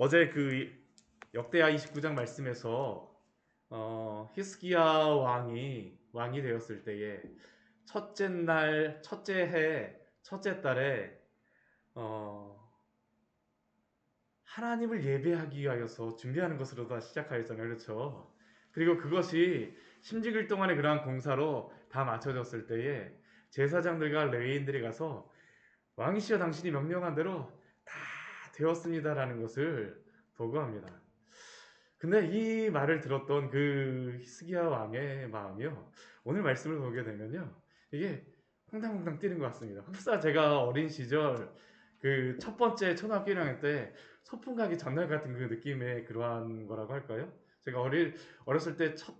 어제 그 역대하 29장 말씀에서 어, 히스기야 왕이 왕이 되었을 때에 첫째 날, 첫째 해, 첫째 달에 어, 하나님을 예배하기 위하여서 준비하는 것으로 다 시작하였잖아요. 그렇죠? 그리고 그것이 심지길 동안의 그러한 공사로 다 맞춰졌을 때에 제사장들과 레위인들이 가서 왕이시여 당신이 명령한 대로 다 되었습니다라는 것을 보고합니다. 근데 이 말을 들었던 그 히스기야 왕의 마음이요. 오늘 말씀을 보게 되면요. 이게 퐁당퐁당 뛰는 것 같습니다. 흡사 제가 어린 시절 그 첫 번째 초등학교 1학년 때 소풍 가기 전날 같은 그 느낌의 그러한 거라고 할까요? 제가 어릴 어렸을 때첫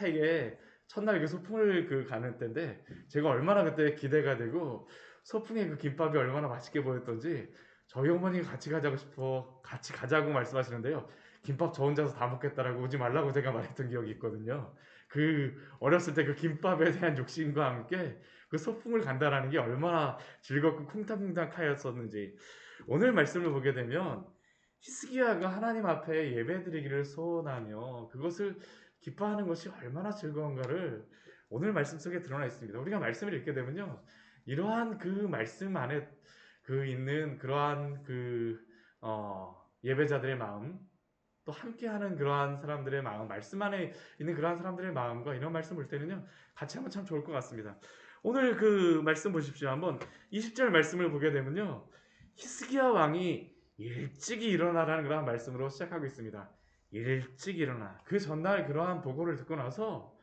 해에 첫날 그 소풍을 그 가는 때인데 제가 얼마나 그때 기대가 되고 소풍에 그 김밥이 얼마나 맛있게 보였던지 저희 어머니가 같이 가자고 싶어 같이 가자고 말씀하시는데요. 김밥 저 혼자서 다 먹겠다라고 오지 말라고 제가 말했던 기억이 있거든요. 그 어렸을 때 그 김밥에 대한 욕심과 함께 그 소풍을 간다라는 게 얼마나 즐겁고 쿵탕쿵탕하였었는지 오늘 말씀을 보게 되면 히스기야가 하나님 앞에 예배드리기를 소원하며 그것을 기뻐하는 것이 얼마나 즐거운가를 오늘 말씀 속에 드러나 있습니다. 우리가 말씀을 읽게 되면요. 이러한 그 말씀 안에 그 있는 그러한 그 어, 예배자들의 마음 또 함께하는 그러한 사람들의 마음 말씀 안에 있는 그러한 사람들의 마음과 이런 말씀 볼 때는요 같이 하면 참 좋을 것 같습니다. 오늘 그 말씀 보십시오. 한번 20절 말씀을 보게 되면요 히스기야 왕이 일찍이 일어나라는 그러한 말씀으로 시작하고 있습니다. 일찍 일어나. 그 전날 그러한 보고를 듣고 나서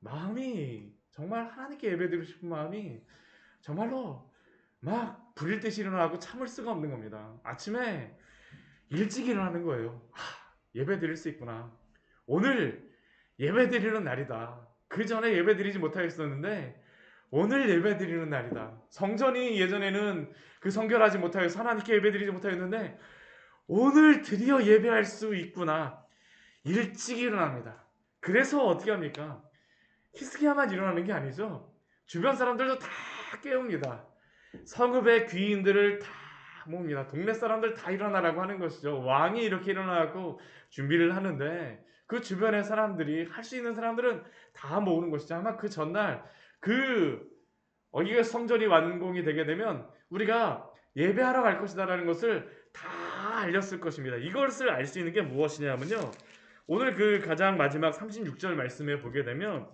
마음이 정말 하나님께 예배드리고 싶은 마음이 정말로 막 불일 듯이 일어나고 참을 수가 없는 겁니다. 아침에 일찍 일어나는 거예요. 하, 예배 드릴 수 있구나. 오늘 예배 드리는 날이다. 그 전에 예배 드리지 못하였었는데 오늘 예배 드리는 날이다. 성전이 예전에는 그 성결하지 못하여서 하나님께 예배 드리지 못하였는데 오늘 드디어 예배할 수 있구나. 일찍 일어납니다. 그래서 어떻게 합니까? 히스기야만 일어나는 게 아니죠. 주변 사람들도 다 깨웁니다. 성읍의 귀인들을 다 모읍니다. 동네 사람들 다 일어나라고 하는 것이죠. 왕이 이렇게 일어나고 준비를 하는데 그 주변의 사람들이 할 수 있는 사람들은 다 모으는 것이죠. 아마 그 전날 그 어기가 성전이 완공이 되게 되면 우리가 예배하러 갈 것이다라는 것을 다 알렸을 것입니다. 이것을 알 수 있는 게 무엇이냐면요. 오늘 그 가장 마지막 36절 말씀에 보게 되면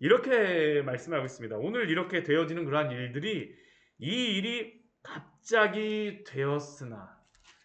이렇게 말씀하고 있습니다. 오늘 이렇게 되어지는 그러한 일들이 이 일이 갑자기 되었으나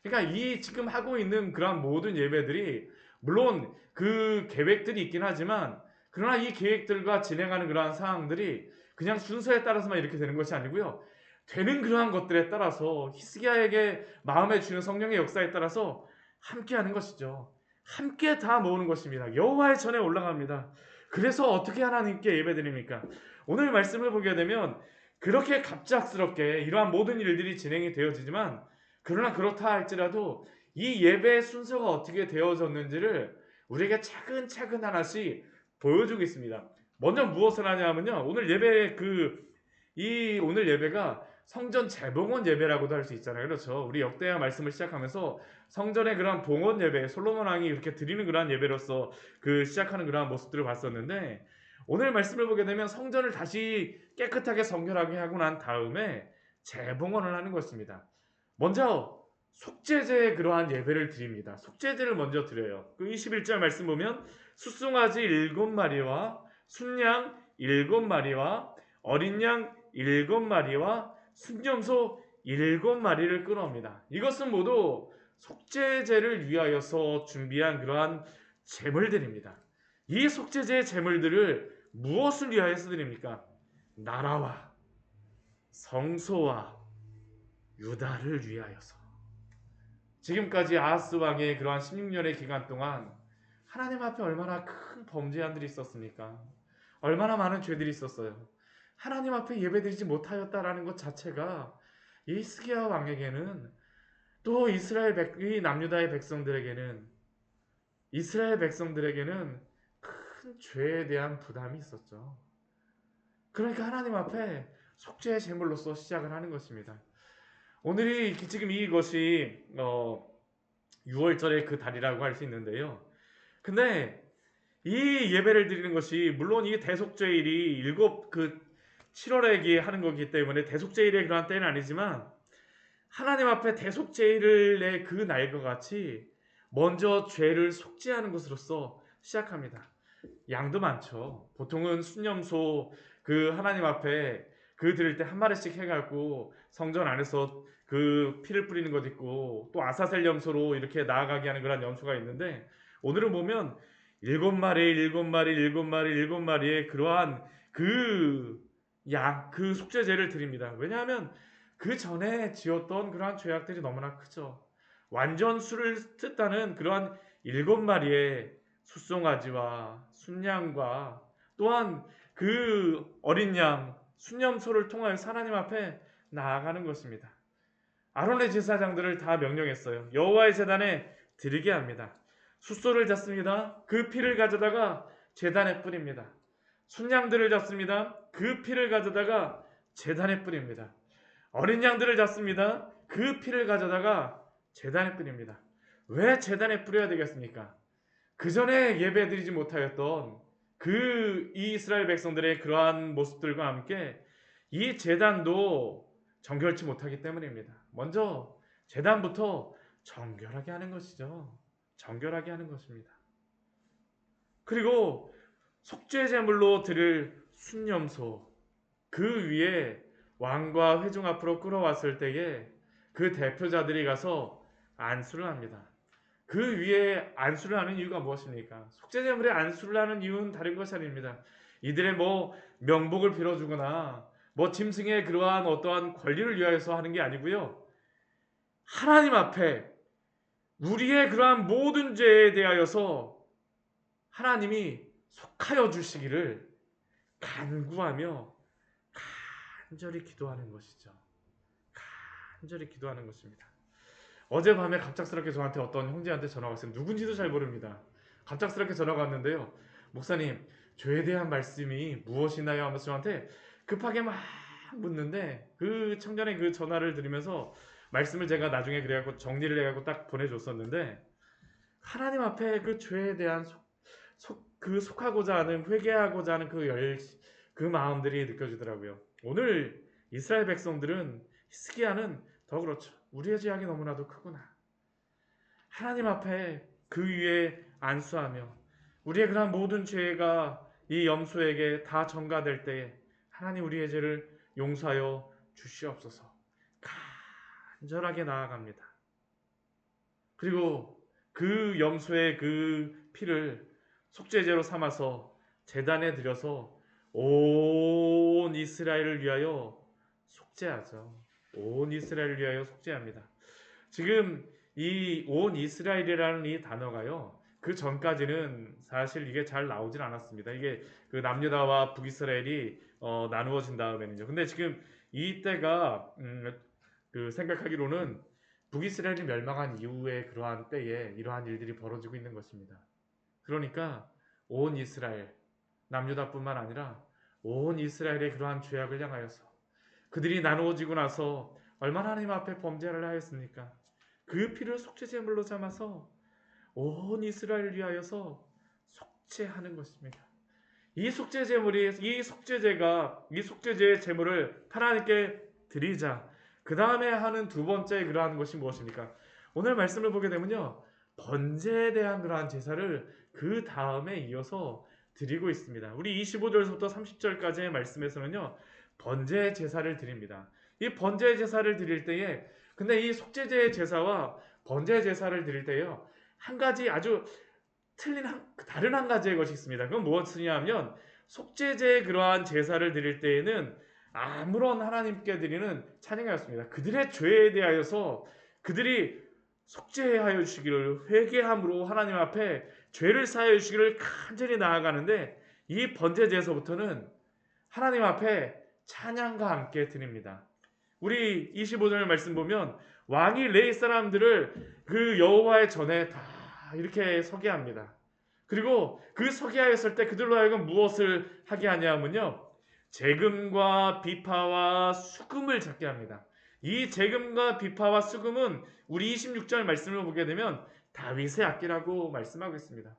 그러니까 이 지금 하고 있는 그러한 모든 예배들이 물론 그 계획들이 있긴 하지만 그러나 이 계획들과 진행하는 그러한 상황들이 그냥 순서에 따라서만 이렇게 되는 것이 아니고요. 되는 그러한 것들에 따라서 히스기야에게 마음에 주는 성령의 역사에 따라서 함께하는 것이죠. 함께 다 모으는 것입니다. 여호와의 전에 올라갑니다. 그래서 어떻게 하나님께 예배드립니까? 오늘 말씀을 보게 되면 그렇게 갑작스럽게 이러한 모든 일들이 진행이 되어지지만 그러나 그렇다 할지라도 이 예배의 순서가 어떻게 되어졌는지를 우리에게 차근차근 하나씩 보여주고 있습니다. 먼저 무엇을 하냐면요. 오늘 예배 그 이 오늘 예배가 성전 재봉헌 예배라고도 할 수 있잖아요. 그렇죠. 우리 역대하 말씀을 시작하면서 성전의 그러한 봉헌 예배, 솔로몬 왕이 이렇게 드리는 그러한 예배로서 그 시작하는 그러한 모습들을 봤었는데 오늘 말씀을 보게 되면 성전을 다시 깨끗하게 성결하게 하고 난 다음에 재봉헌을 하는 것입니다. 먼저 속죄제의 그러한 예배를 드립니다. 속죄제를 먼저 드려요. 그 21절 말씀 보면 숫송아지 일곱 마리와 순양 일곱 마리와 어린 양 일곱 마리와 순념소 일곱 마리를 끌어옵니다. 이것은 모두 속죄제를 위하여서 준비한 그러한 제물들입니다. 이 속죄제의 제물들을 무엇을 위하여서 드립니까? 나라와 성소와 유다를 위하여서. 지금까지 아하스 왕의 그러한 16년의 기간 동안 하나님 앞에 얼마나 큰 범죄한들이 있었습니까? 얼마나 많은 죄들이 있었어요. 하나님 앞에 예배드리지 못하였다라는 것 자체가 이 스기야 왕에게는 또 이스라엘 백, 이 남유다의 백성들에게는 이스라엘 백성들에게는 큰 죄에 대한 부담이 있었죠. 그러니까 하나님 앞에 속죄의 제물로서 시작을 하는 것입니다. 오늘이 지금 이것이 어, 6월절의 그 달이라고 할 수 있는데요. 근데 이 예배를 드리는 것이 물론 이 대속죄일이 일곱 그 7월에 하는 거기 때문에 대속죄일의 그러한 때는 아니지만 하나님 앞에 대속죄일의 그 날과 같이 먼저 죄를 속죄하는 것으로서 시작합니다. 양도 많죠. 보통은 순념소 그 하나님 앞에 그 드릴 때 한 마리씩 해갖고 성전 안에서 그 피를 뿌리는 것 있고 또 아사셀 염소로 이렇게 나아가게 하는 그런 염소가 있는데 오늘은 보면 일곱 마리, 일곱 마리, 일곱 마리, 일곱 마리의 그러한 그 양, 그 속죄제를 드립니다. 왜냐하면 그 전에 지었던 그러한 죄악들이 너무나 크죠. 완전 수를 뜻다는 그러한 일곱 마리의 숫송아지와 순양과 또한 그 어린 양 순념소를 통하여 하나님 앞에 나아가는 것입니다. 아론의 제사장들을 다 명령했어요. 여호와의 제단에 드리게 합니다. 숫소를 잡습니다. 그 피를 가져다가 제단에 뿌립니다. 순양들을 잡습니다. 그 피를 가져다가 제단에 뿌립니다. 어린 양들을 잡습니다. 그 피를 가져다가 제단에 뿌립니다. 왜 제단에 뿌려야 되겠습니까? 그 전에 예배드리지 못하였던 그 이스라엘 백성들의 그러한 모습들과 함께 이 제단도 정결치 못하기 때문입니다. 먼저 제단부터 정결하게 하는 것이죠. 정결하게 하는 것입니다. 그리고 속죄 제물로 드릴 순념소 그 위에 왕과 회중 앞으로 끌어왔을 때에 그 대표자들이 가서 안수를 합니다. 그 위에 안수를 하는 이유가 무엇입니까? 속죄 제물에 안수를 하는 이유는 다른 것이 아닙니다. 이들의 뭐 명복을 빌어주거나 뭐 짐승의 그러한 어떠한 권리를 위하여서 하는 게 아니고요. 하나님 앞에 우리의 그러한 모든 죄에 대하여서 하나님이 속하여 주시기를 간구하며 간절히 기도하는 것이죠. 간절히 기도하는 것입니다. 어젯밤에 갑작스럽게 저한테 어떤 형제한테 전화가 왔어요. 누군지도 잘 모릅니다. 갑작스럽게 전화가 왔는데요. 목사님, 죄에 대한 말씀이 무엇이나요? 하면서 저한테 급하게 막 묻는데 그 청년의 그 전화를 들으면서 말씀을 제가 나중에 그래갖고 정리를 해갖고 딱 보내줬었는데 하나님 앞에 그 죄에 대한 속, 속, 그 속하고자 하는 회개하고자 하는 그 열, 그 마음들이 느껴지더라고요. 오늘 이스라엘 백성들은 히스기야는 더 그렇죠. 우리의 죄악이 너무나도 크구나. 하나님 앞에 그 위에 안수하며 우리의 그런 모든 죄가 이 염소에게 다 전가될 때에 하나님 우리의 죄를 용서하여 주시옵소서. 간절하게 나아갑니다. 그리고 그 염소의 그 피를 속죄제로 삼아서 제단에 들여서 온 이스라엘을 위하여 속죄하죠. 온 이스라엘을 위하여 속죄합니다. 지금 이 온 이스라엘이라는 이 단어가요. 그 전까지는 사실 이게 잘 나오진 않았습니다. 이게 그 남유다와 북이스라엘이 어, 나누어진 다음에는요. 근데 지금 이 때가 음, 그 생각하기로는 북이스라엘이 멸망한 이후에 그러한 때에 이러한 일들이 벌어지고 있는 것입니다. 그러니까 온 이스라엘 남유다뿐만 아니라 온 이스라엘의 그러한 죄악을 향하여서 그들이 나누어지고 나서 얼마나 하나님 앞에 범죄를 하였습니까? 그 피를 속죄 제물로 삼아서 온 이스라엘을 위하여서 속죄하는 것입니다. 이 속죄 제물이 이 속죄제가 이 속죄제의 제물을 하나님께 드리자. 그 다음에 하는 두 번째 그러한 것이 무엇입니까? 오늘 말씀을 보게 되면요. 번제에 대한 그러한 제사를 그 다음에 이어서 드리고 있습니다. 우리 25절부터 30절까지의 말씀에서는요. 번제 제사를 드립니다. 이 번제 제사를 드릴 때에 근데 이 속죄제 제사와 번제 제사를 드릴 때요. 한 가지 아주 틀린 한, 다른 한 가지의 것이 있습니다. 그건 무엇이냐면 속죄제의 그러한 제사를 드릴 때에는 아무런 하나님께 드리는 찬양이었습니다. 그들의 죄에 대하여서 그들이 속죄하여 주시기를 회개함으로 하나님 앞에 죄를 사하여 주시기를 간절히 나아가는데 이 번제제에서부터는 하나님 앞에 찬양과 함께 드립니다. 우리 25절 말씀 보면 왕이 레이 사람들을 그 여호와의 전에 다 이렇게 서게 합니다. 그리고 그 서게 하였을 때 그들로 하여금 무엇을 하게 하냐면요. 재금과 비파와 수금을 잡게 합니다. 이 재금과 비파와 수금은 우리 26절 말씀을 보게 되면 다윗의 악기라고 말씀하고 있습니다.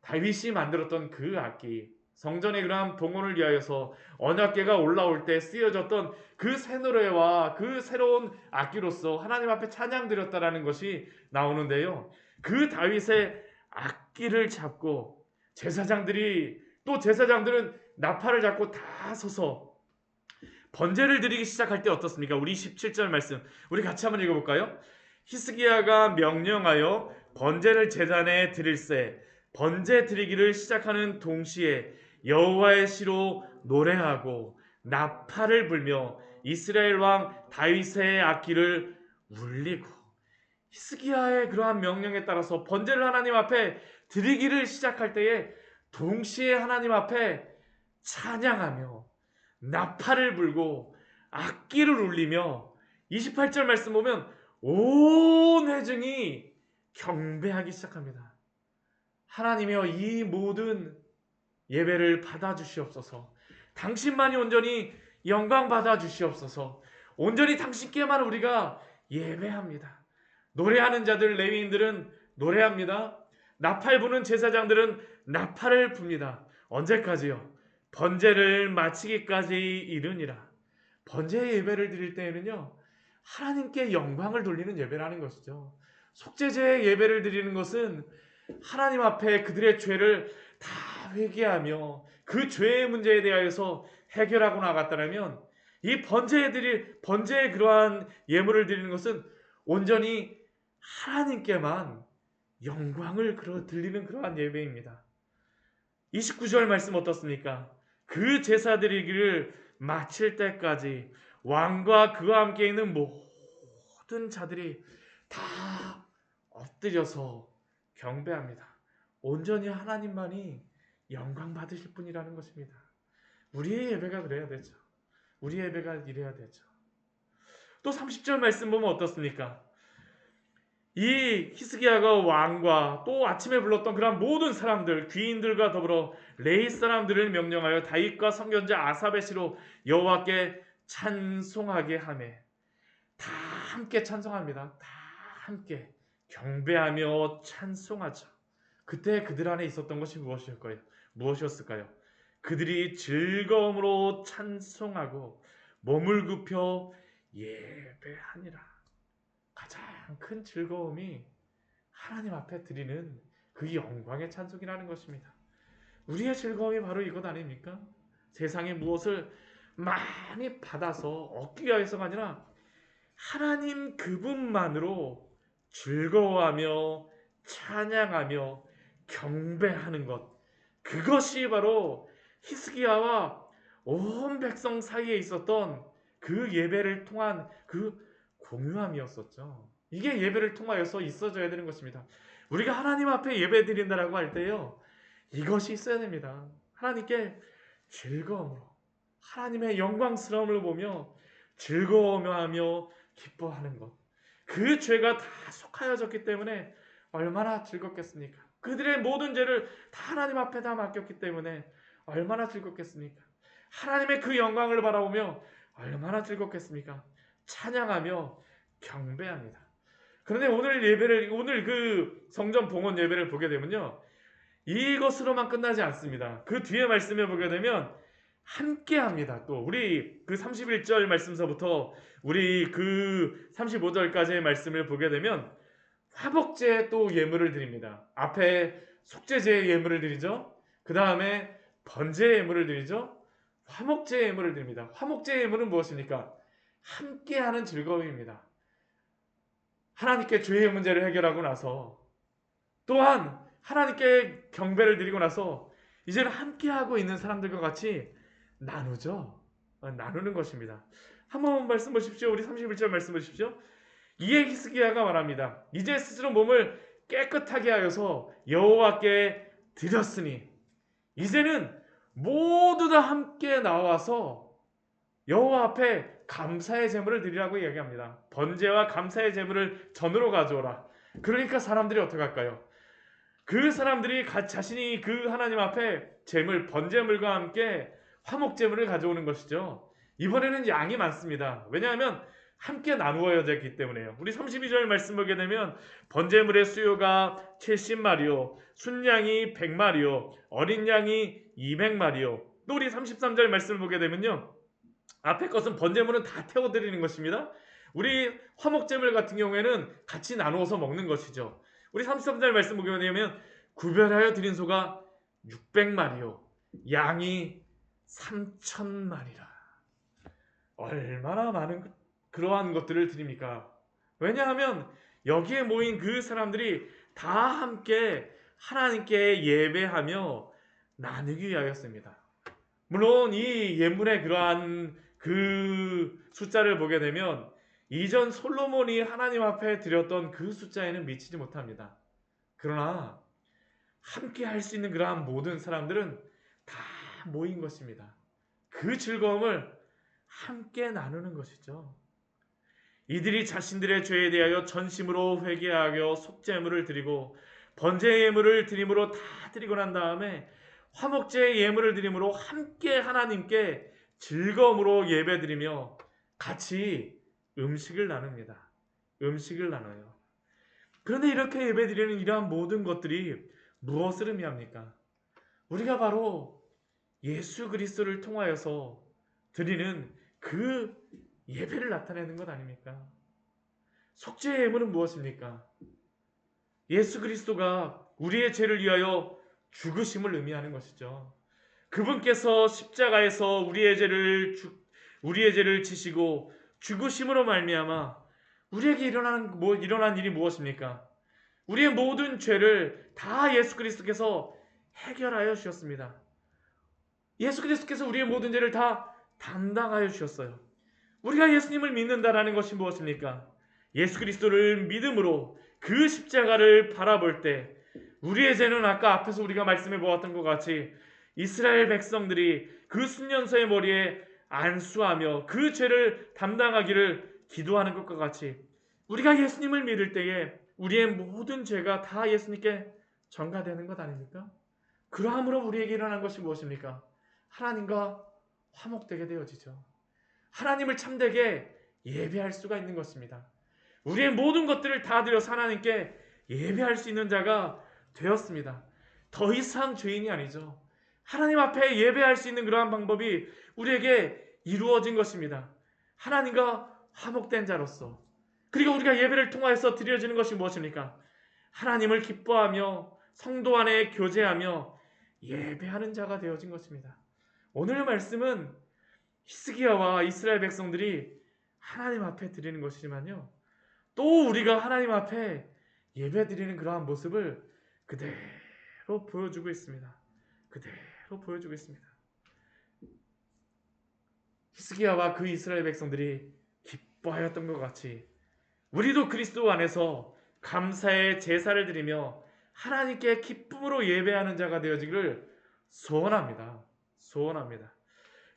다윗이 만들었던 그 악기, 성전의 그러한 봉헌을 위하여서 언약궤가 올라올 때 쓰여졌던 그 새 노래와 그 새로운 악기로서 하나님 앞에 찬양 드렸다라는 것이 나오는데요. 그 다윗의 악기를 잡고 제사장들이 또 제사장들은 나팔을 잡고 다 서서 번제를 드리기 시작할 때 어떻습니까? 우리 17절 말씀 우리 같이 한번 읽어볼까요? 히스기야가 명령하여 번제를 제단에 드릴세 번제 드리기를 시작하는 동시에 여호와의 시로 노래하고 나팔을 불며 이스라엘 왕 다윗의 악기를 울리고 히스기야의 그러한 명령에 따라서 번제를 하나님 앞에 드리기를 시작할 때에 동시에 하나님 앞에 찬양하며 나팔을 불고 악기를 울리며 28절 말씀 보면 온 회중이 경배하기 시작합니다. 하나님이여 이 모든 예배를 받아 주시옵소서. 당신만이 온전히 영광 받아 주시옵소서. 온전히 당신께만 우리가 예배합니다. 노래하는 자들 레위인들은 노래합니다. 나팔 부는 제사장들은 나팔을 붑니다. 언제까지요? 번제를 마치기까지 이르니라. 번제 예배를 드릴 때에는요. 하나님께 영광을 돌리는 예배라는 것이죠. 속죄제 예배를 드리는 것은 하나님 앞에 그들의 죄를 다 회개하며 그 죄의 문제에 대하여서 해결하고 나갔다면 이 번제들이 번제의 그러한 예물을 드리는 것은 온전히 하나님께만 영광을 그러 들리는 그러한 예배입니다. 29절 말씀 어떻습니까? 그 제사 드리기를 마칠 때까지 왕과 그와 함께 있는 모든 자들이 다 엎드려서 경배합니다. 온전히 하나님만이 영광 받으실 분이라는 것입니다. 우리의 예배가 그래야 되죠. 우리의 예배가 이래야 되죠. 또 30절 말씀 보면 어떻습니까? 이 히스기야가 왕과 또 아침에 불렀던 그런 모든 사람들 귀인들과 더불어 레이 사람들을 명령하여 다윗과 성견자 아사베 시로 여호와께 찬송하게 하매 다 함께 찬송합니다. 다 함께 경배하며 찬송하죠. 그때 그들 안에 있었던 것이 무엇이었을까요? 무엇이었을까요? 그들이 즐거움으로 찬송하고 몸을 굽혀 예배하니라. 가장 큰 즐거움이 하나님 앞에 드리는 그 영광의 찬송이라는 것입니다. 우리의 즐거움이 바로 이것 아닙니까? 세상에 무엇을 많이 받아서 얻기 위해서가 아니라 하나님 그분만으로 즐거워하며 찬양하며 경배하는 것. 그것이 바로 히스기야와 온 백성 사이에 있었던 그 예배를 통한 그 공유함이었었죠. 이게 예배를 통하여서 있어져야 되는 것입니다. 우리가 하나님 앞에 예배 드린다라고 할 때요. 이것이 있어야 됩니다. 하나님께 즐거움으로 하나님의 영광스러움을 보며 즐거워하며 기뻐하는 것. 그 죄가 다 속하여졌기 때문에 얼마나 즐겁겠습니까? 그들의 모든 죄를 다 하나님 앞에 다 맡겼기 때문에 얼마나 즐겁겠습니까? 하나님의 그 영광을 바라보며 얼마나 즐겁겠습니까? 찬양하며 경배합니다. 그런데 오늘 예배를 오늘 그 성전 봉헌 예배를 보게 되면요. 이것으로만 끝나지 않습니다. 그 뒤에 말씀을 보게 되면 함께 합니다. 또 우리 그 31절 말씀서부터 우리 그 35절까지의 말씀을 보게 되면 화복제 또 예물을 드립니다. 앞에 속죄제 예물을 드리죠. 그 다음에 번제 예물을 드리죠. 화목제 예물을 드립니다. 화목제 예물은 무엇입니까? 함께하는 즐거움입니다. 하나님께 죄의 문제를 해결하고 나서 또한 하나님께 경배를 드리고 나서 이제는 함께하고 있는 사람들과 같이 나누죠. 나누는 것입니다. 한번 말씀 보십시오. 우리 31절 말씀 보십시오. 이에 히스기야가 말합니다. 이제 스스로 몸을 깨끗하게 하여서 여호와께 드렸으니 이제는 모두 다 함께 나와서 여호와 앞에 감사의 제물을 드리라고 이야기합니다. 번제와 감사의 제물을 전으로 가져오라. 그러니까 사람들이 어떻게 할까요? 그 사람들이 자신이 그 하나님 앞에 제물 번제물과 함께 화목 제물을 가져오는 것이죠. 이번에는 양이 많습니다. 왜냐하면 함께 나누어야 되기 때문에요. 우리 32절 말씀 보게 되면 번제물의 수요가 70마리요, 순양이 100마리요, 어린 양이 200마리요. 또 우리 33절 말씀을 보게 되면요. 앞에 것은 번제물은 다 태워 드리는 것입니다. 우리 화목제물 같은 경우에는 같이 나누어서 먹는 것이죠. 우리 33절 말씀 보게 되면 구별하여 드린 소가 600마리요, 양이 3천마리라. 얼마나 많은 그- 그러한 것들을 드립니까? 왜냐하면 여기에 모인 그 사람들이 다 함께 하나님께 예배하며 나누기 위하였습니다. 물론 이 예물의 그러한 그 숫자를 보게 되면 이전 솔로몬이 하나님 앞에 드렸던 그 숫자에는 미치지 못합니다. 그러나 함께 할 수 있는 그러한 모든 사람들은 다 모인 것입니다. 그 즐거움을 함께 나누는 것이죠. 이들이 자신들의 죄에 대하여 전심으로 회개하여 속죄물을 드리고 번제 예물을 드림으로 다 드리고 난 다음에 화목제 예물을 드림으로 함께 하나님께 즐거움으로 예배드리며 같이 음식을 나눕니다. 음식을 나눠요. 그런데 이렇게 예배드리는 이러한 모든 것들이 무엇을 의미합니까? 우리가 바로 예수 그리스도를 통하여서 드리는 그 예배를 나타내는 것 아닙니까? 속죄의 예물은 무엇입니까? 예수 그리스도가 우리의 죄를 위하여 죽으심을 의미하는 것이죠. 그분께서 십자가에서 우리의 죄를 죽 우리의 죄를 지시고 죽으심으로 말미암아 우리에게 일어나는 뭐 일어난 일이 무엇입니까? 우리의 모든 죄를 다 예수 그리스도께서 해결하여 주셨습니다. 예수 그리스도께서 우리의 모든 죄를 다 담당하여 주셨어요. 우리가 예수님을 믿는다라는 것이 무엇입니까? 예수 그리스도를 믿음으로 그 십자가를 바라볼 때 우리의 죄는 아까 앞에서 우리가 말씀해 보았던 것 같이 이스라엘 백성들이 그 순년소의 머리에 안수하며 그 죄를 담당하기를 기도하는 것과 같이 우리가 예수님을 믿을 때에 우리의 모든 죄가 다 예수님께 전가되는 것 아닙니까? 그러함으로 우리에게 일어난 것이 무엇입니까? 하나님과 화목되게 되어지죠. 하나님을 참되게 예배할 수가 있는 것입니다. 우리의 모든 것들을 다 드려서 하나님께 예배할 수 있는 자가 되었습니다. 더 이상 죄인이 아니죠. 하나님 앞에 예배할 수 있는 그러한 방법이 우리에게 이루어진 것입니다. 하나님과 화목된 자로서 그리고 우리가 예배를 통하여서 드려지는 것이 무엇입니까? 하나님을 기뻐하며 성도 안에 교제하며 예배하는 자가 되어진 것입니다. 오늘 말씀은 히스기야와 이스라엘 백성들이 하나님 앞에 드리는 것이지만요. 또 우리가 하나님 앞에 예배 드리는 그러한 모습을 그대로 보여주고 있습니다. 그대로 보여주고 있습니다. 히스기야와 그 이스라엘 백성들이 기뻐하였던 것 같이 우리도 그리스도 안에서 감사의 제사를 드리며 하나님께 기쁨으로 예배하는 자가 되어지기를 소원합니다. 소원합니다.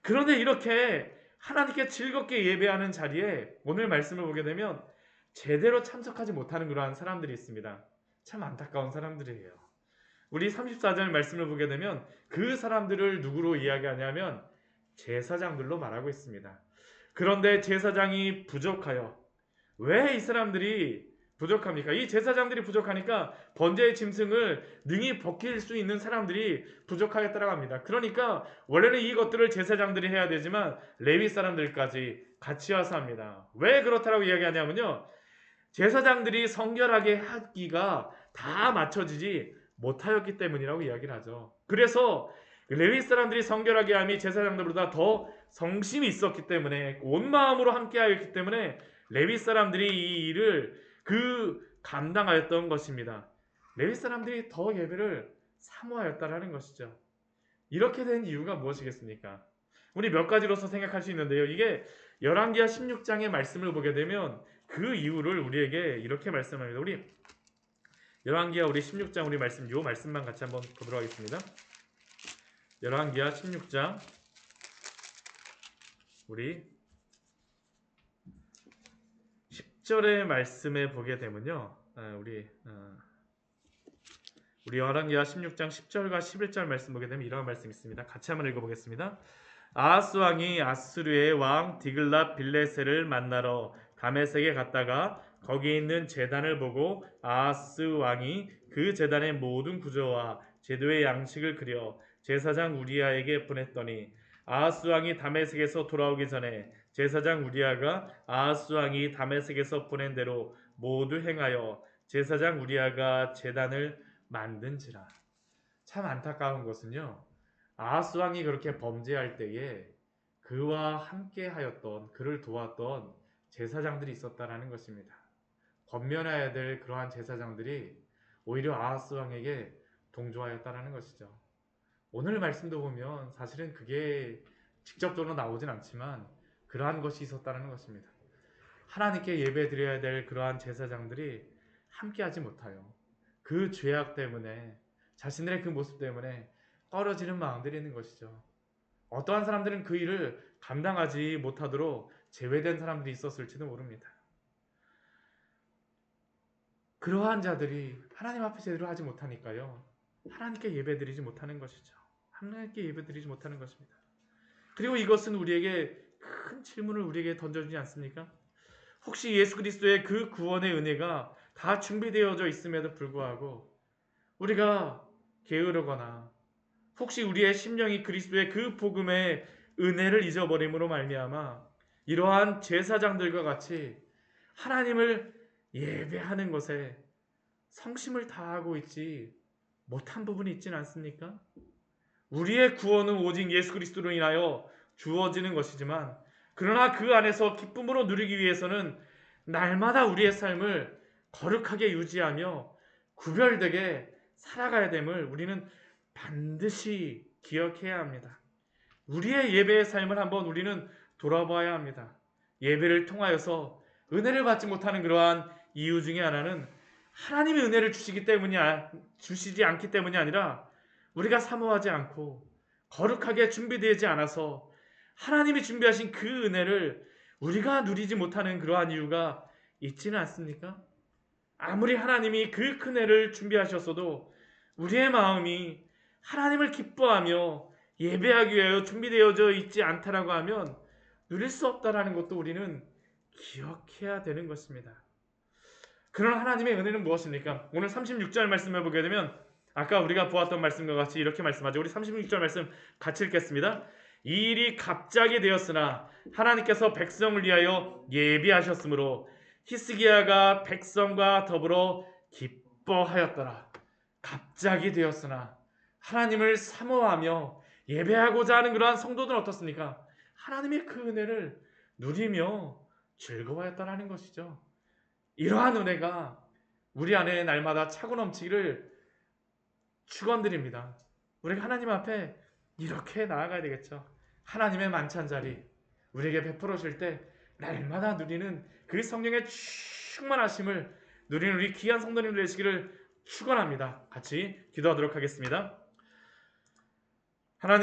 그런데 이렇게 하나님께 즐겁게 예배하는 자리에 오늘 말씀을 보게 되면 제대로 참석하지 못하는 그러한 사람들이 있습니다. 참 안타까운 사람들이에요. 우리 34절 말씀을 보게 되면 그 사람들을 누구로 이야기하냐면 제사장들로 말하고 있습니다. 그런데 제사장이 부족하여 왜 이 사람들이 부족합니까? 이 제사장들이 부족하니까 번제의 짐승을 능히 벗길 수 있는 사람들이 부족하겠다라고 합니다. 그러니까 원래는 이것들을 제사장들이 해야 되지만 레위 사람들까지 같이 와서 합니다. 왜 그렇다라고 이야기하냐면요. 제사장들이 성결하게 하기가 다 맞춰지지 못하였기 때문이라고 이야기를 하죠. 그래서 레위 사람들이 성결하게 함이 제사장들보다 더 성심이 있었기 때문에 온 마음으로 함께하였기 때문에 레위 사람들이 이 일을 그 감당하였던 것입니다. 레위 사람들이 더 예배를 사모하였다라는 것이죠. 이렇게 된 이유가 무엇이겠습니까? 우리 몇 가지로서 생각할 수 있는데요. 이게 열왕기하 16장의 말씀을 보게 되면 그 이유를 우리에게 이렇게 말씀합니다. 우리 열왕기하 우리 16장 우리 말씀 요 말씀만 같이 한번 보도록 하겠습니다. 열왕기하 16장 우리 10절의 말씀에 보게 되면요. 아, 우리 어, 우리 열왕기하 16장 10절과 11절 말씀 보게 되면 이런 말씀이 있습니다. 같이 한번 읽어보겠습니다. 아하스 왕이 아스루의 왕 디글랏 빌레셀을 만나러 다메섹에 갔다가 거기 있는 제단을 보고 아하스 왕이 그 제단의 모든 구조와 제도의 양식을 그려 제사장 우리아에게 보냈더니 아하스 왕이 다메섹에서 돌아오기 전에 제사장 우리아가 아하스 왕이 다메섹에서 보낸 대로 모두 행하여 제사장 우리아가 제단을 만든지라. 참 안타까운 것은요. 아하스 왕이 그렇게 범죄할 때에 그와 함께 하였던 그를 도왔던 제사장들이 있었다라는 것입니다. 권면해야 될 그러한 제사장들이 오히려 아하스 왕에게 동조하였다라는 것이죠. 오늘 말씀도 보면 사실은 그게 직접적으로 나오진 않지만 그러한 것이 있었다는 것입니다. 하나님께 예배 드려야 될 그러한 제사장들이 함께하지 못하여 그 죄악 때문에 자신들의 그 모습 때문에 떨어지는 마음들이 있는 것이죠. 어떠한 사람들은 그 일을 감당하지 못하도록 제외된 사람들이 있었을지도 모릅니다. 그러한 자들이 하나님 앞에 제대로 하지 못하니까요. 하나님께 예배드리지 못하는 것이죠. 하나님께 예배드리지 못하는 것입니다. 그리고 이것은 우리에게 큰 질문을 우리에게 던져주지 않습니까? 혹시 예수 그리스도의 그 구원의 은혜가 다 준비되어져 있음에도 불구하고 우리가 게으르거나 혹시 우리의 심령이 그리스도의 그 복음의 은혜를 잊어버림으로 말미암아 이러한 제사장들과 같이 하나님을 예배하는 것에 성심을 다하고 있지 못한 부분이 있지는 않습니까? 우리의 구원은 오직 예수 그리스도로 인하여 주어지는 것이지만 그러나 그 안에서 기쁨으로 누리기 위해서는 날마다 우리의 삶을 거룩하게 유지하며 구별되게 살아가야 됨을 우리는 반드시 기억해야 합니다. 우리의 예배의 삶을 한번 우리는 돌아봐야 합니다. 예배를 통하여서 은혜를 받지 못하는 그러한 이유 중에 하나는 하나님의 은혜를 주시기 때문이 아- 주시지 않기 때문이 아니라 우리가 사모하지 않고 거룩하게 준비되지 않아서 하나님이 준비하신 그 은혜를 우리가 누리지 못하는 그러한 이유가 있지는 않습니까? 아무리 하나님이 그큰 은혜를 준비하셨어도 우리의 마음이 하나님을 기뻐하며 예배하기 위하여 준비되어져 있지 않다라고 하면 누릴 수 없다라는 것도 우리는 기억해야 되는 것입니다. 그런 하나님의 은혜는 무엇입니까? 오늘 36절 말씀을 보게 되면 아까 우리가 보았던 말씀과 같이 이렇게 말씀하죠. 우리 36절 말씀 같이 읽겠습니다. 이 일이 갑자기 되었으나 하나님께서 백성을 위하여 예비하셨으므로 히스기야가 백성과 더불어 기뻐하였더라. 갑자기 되었으나 하나님을 사모하며 예배하고자 하는 그러한 성도들은 어떻습니까? 하나님의 그 은혜를 누리며 즐거워했다라는 것이죠. 이러한 은혜가 우리 안에 날마다 차고 넘치기를 축원드립니다. 우리가 하나님 앞에 이렇게 나아가야 되겠죠. 하나님의 만찬 자리 우리에게 베풀어 주실 때 날마다 누리는 그 성령의 충만하심을 누리는 우리 귀한 성도님들 되시기를 축원합니다. 같이 기도하도록 하겠습니다.